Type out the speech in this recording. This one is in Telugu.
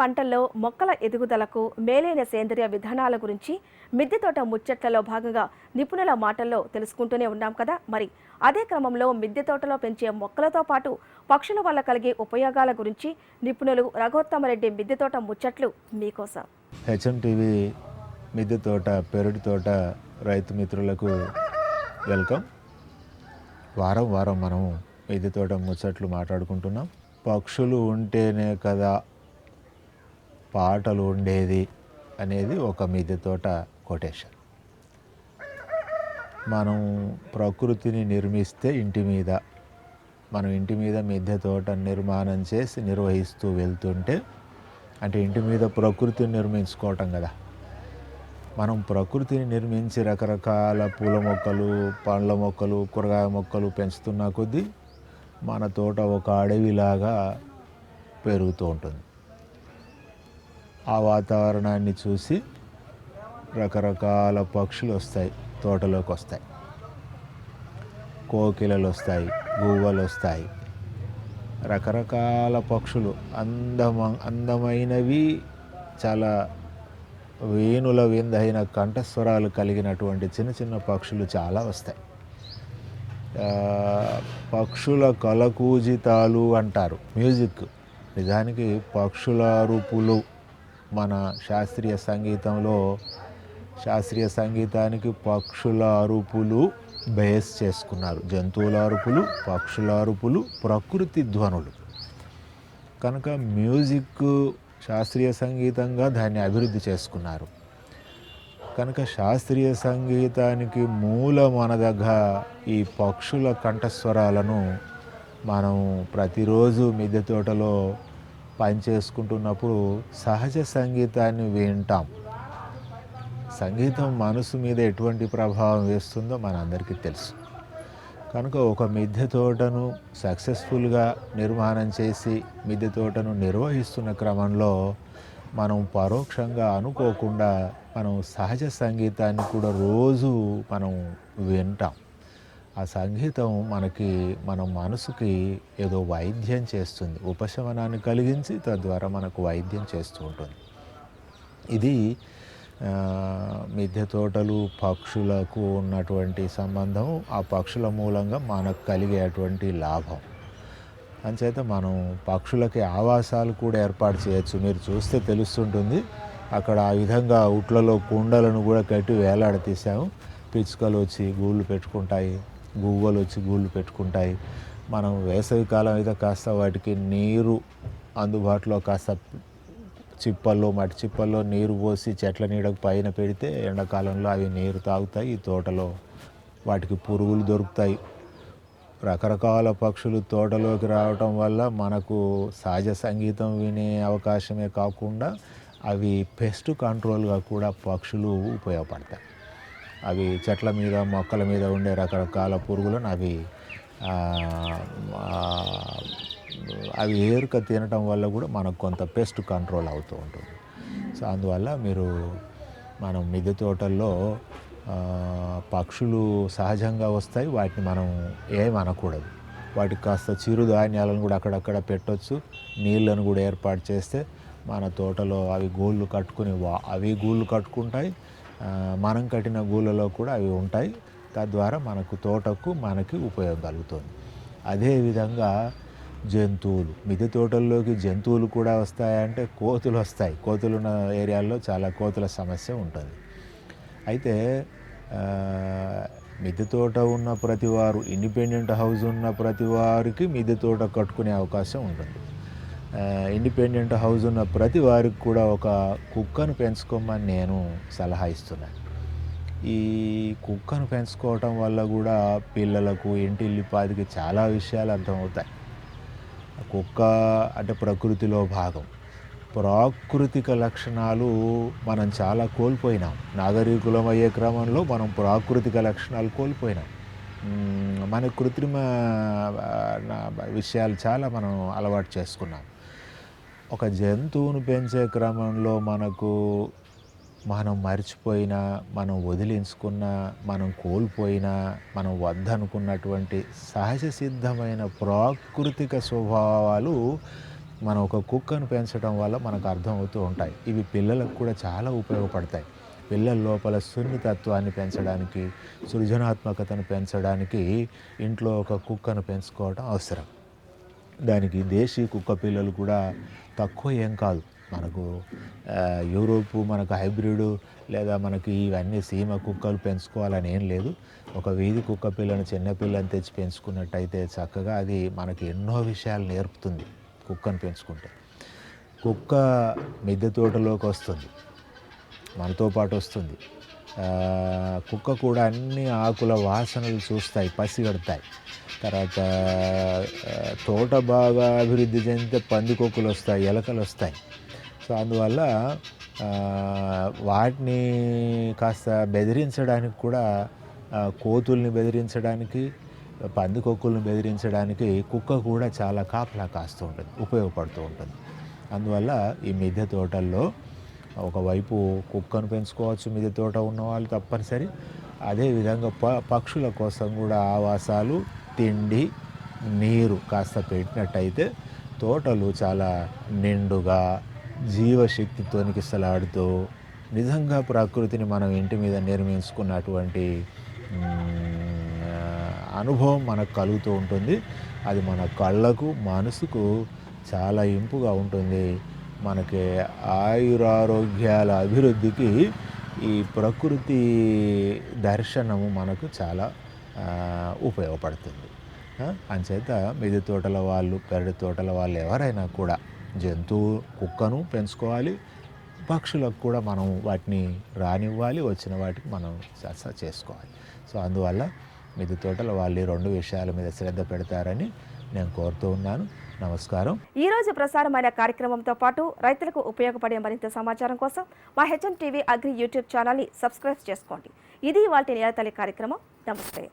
పంటల్లో మొక్కల ఎదుగుదలకు మేలైన సేంద్రియ విధానాల గురించి మిద్దె తోట ముచ్చట్లలో భాగంగా నిపుణుల మాటల్లో తెలుసుకుంటూనే ఉన్నాం కదా. మరి అదే క్రమంలో మిద్దె తోటలో పెంచే మొక్కలతో పాటు పక్షుల వల్ల కలిగే ఉపయోగాల గురించి నిపుణులు రఘోత్తమరెడ్డి మిద్దె తోట ముచ్చట్లు మీకోసం. హెచ్ఎంటీవీ మిద్దె తోట పెరటి తోట రైతు మిత్రులకు వెల్కమ్. వారం వారం మనం మిద్దె తోట ముచ్చట్లు మాట్లాడుకుంటున్నాం. పక్షులు ఉంటేనే కదా పాటలు ఉండేది అనేది ఒక మిద్దె తోట కొటేషన్. మనం ప్రకృతిని నిర్మిస్తే ఇంటి మీద మనం ఇంటి మీద మిద్దె తోట నిర్మాణం చేసి నిర్వహిస్తూ వెళ్తుంటే అంటే ఇంటి మీద ప్రకృతిని నిర్మించుకోవటం కదా. మనం ప్రకృతిని నిర్మించి రకరకాల పూల మొక్కలు పండ్ల మొక్కలు కూరగాయ మొక్కలు పెంచుతున్న కొద్దీ మన తోట ఒక అడవిలాగా పెరుగుతూ ఉంటుంది. ఆ వాతావరణాన్ని చూసి రకరకాల పక్షులు వస్తాయి తోటలోకి వస్తాయి. కోకిలలు వస్తాయి గువ్వలు వస్తాయి. రకరకాల పక్షులు అందమ అందమైనవి చాలా వేణుల విందైన కంఠస్వరాలు కలిగినటువంటి చిన్న చిన్న పక్షులు చాలా వస్తాయి. పక్షుల కలకూజితాలు అంటారు మ్యూజిక్. నిజానికి పక్షుల అరుపులు మన శాస్త్రీయ సంగీతంలో శాస్త్రీయ సంగీతానికి పక్షుల అరుపులు బేస్ చేసుకున్నారు. జంతువుల అరుపులు పక్షుల అరుపులు ప్రకృతి ధ్వనులు. కనుక మ్యూజిక్ శాస్త్రీయ సంగీతంగా దాన్ని అభివృద్ధి చేసుకున్నారు. కనుక శాస్త్రీయ సంగీతానికి మూలం అనదగ్గ ఈ పక్షుల కంఠస్వరాలను మనం ప్రతిరోజు మిద్దె తోటలో పనిచేసుకుంటున్నప్పుడు సహజ సంగీతాన్ని వింటాం. సంగీతం మనసు మీద ఎటువంటి ప్రభావం వేస్తుందో మనందరికీ తెలుసు. కనుక ఒక మిద్దె తోటను సక్సెస్ఫుల్గా నిర్మాణం చేసి మిద్దె తోటను నిర్వహిస్తున్న క్రమంలో మనం పరోక్షంగా అనుకోకుండా మనం సహజ సంగీతాన్ని కూడా రోజు మనం వింటాం. ఆ సంగీతం మనకి మన మనసుకి ఏదో వైద్యం చేస్తుంది. ఉపశమనాన్ని కలిగించి తద్వారా మనకు వైద్యం చేస్తూ ఉంటుంది. ఇది మిద్దె తోటలు పక్షులకు ఉన్నటువంటి సంబంధం. ఆ పక్షుల మూలంగా మనకు కలిగేటువంటి లాభం. అంచేత మనం పక్షులకి ఆవాసాలు కూడా ఏర్పాటు చేయొచ్చు. మీరు చూస్తే తెలుస్తుంటుంది. అక్కడ ఆ విధంగా ఉట్లలో కుండలను కూడా కట్టి వేలాడతీసాము పిచ్చుకలు వచ్చి గూళ్ళు పెట్టుకుంటాయి. గువ్వలు వచ్చి గూళ్ళు పెట్టుకుంటాయి. మనం వేసవి కాలం అయితే కాస్త వాటికి నీరు అందుబాటులో కాస్త చిప్పల్లో మట్టి చిప్పల్లో నీరు పోసి చెట్ల నీడకు పైన పెడితే ఎండాకాలంలో అవి నీరు తాగుతాయి. ఈ తోటలో వాటికి పురుగులు దొరుకుతాయి. రకరకాల పక్షులు తోటలోకి రావటం వల్ల మనకు సహజ సంగీతం వినే అవకాశమే కాకుండా అవి పెస్ట్ కంట్రోల్గా కూడా పక్షులు ఉపయోగపడతాయి. అవి చెట్ల మీద మొక్కల మీద ఉండే రకరకాల పురుగులను అవి అవి ఏరుక తినటం వల్ల కూడా మనకు కొంత పెస్ట్ కంట్రోల్ అవుతూ ఉంటుంది. సో అందువల్ల మీరు మనం మిద్దె తోటల్లో పక్షులు సహజంగా వస్తాయి వాటిని మనం ఏమనకూడదు. వాటికి కాస్త చిరుధాన్యాలను కూడా అక్కడక్కడ పెట్టొచ్చు నీళ్ళను కూడా ఏర్పాటు చేస్తే మన తోటలో అవి గూళ్ళు కట్టుకుని వా అవి గూళ్ళు కట్టుకుంటాయి మనం కట్టిన గూళ్ళలో కూడా అవి ఉంటాయి. తద్వారా మనకు తోటకు మనకి ఉపయోగం కలుగుతుంది. అదేవిధంగా జంతువులు మిద్దె తోటల్లోకి జంతువులు కూడా వస్తాయంటే కోతులు వస్తాయి. కోతులు ఉన్న ఏరియాల్లో చాలా కోతుల సమస్య ఉంటుంది. అయితే మిద్దె తోట ఉన్న ప్రతి వారు ఇండిపెండెంట్ హౌస్ ఉన్న ప్రతి వారికి మిద్దె తోట కట్టుకునే అవకాశం ఉంటుంది. ఇండిపెండెంట్ హౌస్ ఉన్న ప్రతి వారికి కూడా ఒక కుక్కను పెంచుకోమని నేను సలహా ఇస్తున్నాను. ఈ కుక్కను పెంచుకోవటం వల్ల కూడా పిల్లలకు ఇంటిల్లిపాదికి చాలా విషయాలు అర్థమవుతాయి. కుక్క అంటే ప్రకృతిలో భాగం. ప్రాకృతిక లక్షణాలు మనం చాలా కోల్పోయినాం. నాగరికులం అయ్యే క్రమంలో మనం ప్రాకృతిక లక్షణాలు కోల్పోయినాం. మన కృత్రిమ విషయాలు చాలా మనం అలవాటు చేసుకున్నాం. ఒక జంతువును పెంచే క్రమంలో మనకు మనం మర్చిపోయినా మనం వదిలించుకున్న మనం కోల్పోయినా మనం వద్దనుకున్నటువంటి సహజ సిద్ధమైన ప్రాకృతిక స్వభావాలు మనం ఒక కుక్కను పెంచడం వల్ల మనకు అర్థమవుతూ ఉంటాయి. ఇవి పిల్లలకు కూడా చాలా ఉపయోగపడతాయి. పిల్లల లోపల సున్నితత్వాన్ని పెంచడానికి సృజనాత్మకతను పెంచడానికి ఇంట్లో ఒక కుక్కను పెంచుకోవడం అవసరం. దానికి దేశీ కుక్క పిల్లలు కూడా తక్కువ ఏం కాదు. మనకు యూరోపు మనకు హైబ్రిడ్ లేదా మనకి ఇవన్నీ సీమ కుక్కలు పెంచుకోవాలని ఏం లేదు. ఒక వీధి కుక్క పిల్లను చిన్నపిల్లని తెచ్చి పెంచుకున్నట్టయితే చక్కగా అది మనకి ఎన్నో విషయాలు నేర్పుతుంది కుక్కను పెంచుకుంటే. కుక్క మిద్దె తోటలోకి వస్తుంది. మనతో పాటు వస్తుంది. కుక్క కూడా అన్ని ఆకుల వాసనలు చూస్తాయి పసిగడతాయి. తర్వాత తోట బాగా అభివృద్ధి చెందితే పందికొక్కులు వస్తాయి ఎలకలు వస్తాయి. సో అందువల్ల వాటిని కాస్త బెదిరించడానికి కూడా కోతుల్ని బెదిరించడానికి పందికొక్కుల్ని బెదిరించడానికి కుక్క కూడా చాలా కాపలా కాస్తూ ఉంటుంది ఉపయోగపడుతూ ఉంటుంది. అందువల్ల ఈ మిద్దె తోటల్లో ఒకవైపు కుక్కను పెంచుకోవచ్చు మిద్దె తోట ఉన్న వాళ్ళు తప్పనిసరి. అదేవిధంగా ప పక్షుల కోసం కూడా ఆవాసాలు తిండి నీరు కాస్త పెట్టినట్టయితే తోటలు చాలా నిండుగా జీవశక్తి తొనికిసలాడుతూ నిజంగా ప్రకృతిని మనం ఇంటి మీద నిర్మించుకున్నటువంటి అనుభవం మనకు కలుగుతూ ఉంటుంది. అది మన కళ్ళకు మనసుకు చాలా ఇంపుగా ఉంటుంది. మనకి ఆయురారోగ్యాల అభివృద్ధికి ఈ ప్రకృతి దర్శనము మనకు చాలా ఉపయోగపడుతుంది. అంచేత మిద్దె తోటల వాళ్ళు పెరటి తోటల వాళ్ళు ఎవరైనా కూడా జంతువు కుక్కను పెంచుకోవాలి. పక్షులకు కూడా మనం వాటిని రానివ్వాలి. వచ్చిన వాటికి మనం సస చేసుకోవాలి. సో అందువల్ల మిద్దె తోటల వాళ్ళు ఈ రెండు విషయాల మీద శ్రద్ధ పెడతారని నేను కోరుతూ ఉన్నాను. నమస్కారం. ఈ రోజు ప్రసారమైన కార్యక్రమంతో పాటు రైతులకు ఉపయోగపడే మరింత సమాచారం కోసం మా హెచ్ఎం టీవీ అగ్రి యూట్యూబ్ ఛానల్ని సబ్స్క్రైబ్ చేసుకోండి. ఇది వాటి నిలతల్లి కార్యక్రమం. నమస్తే.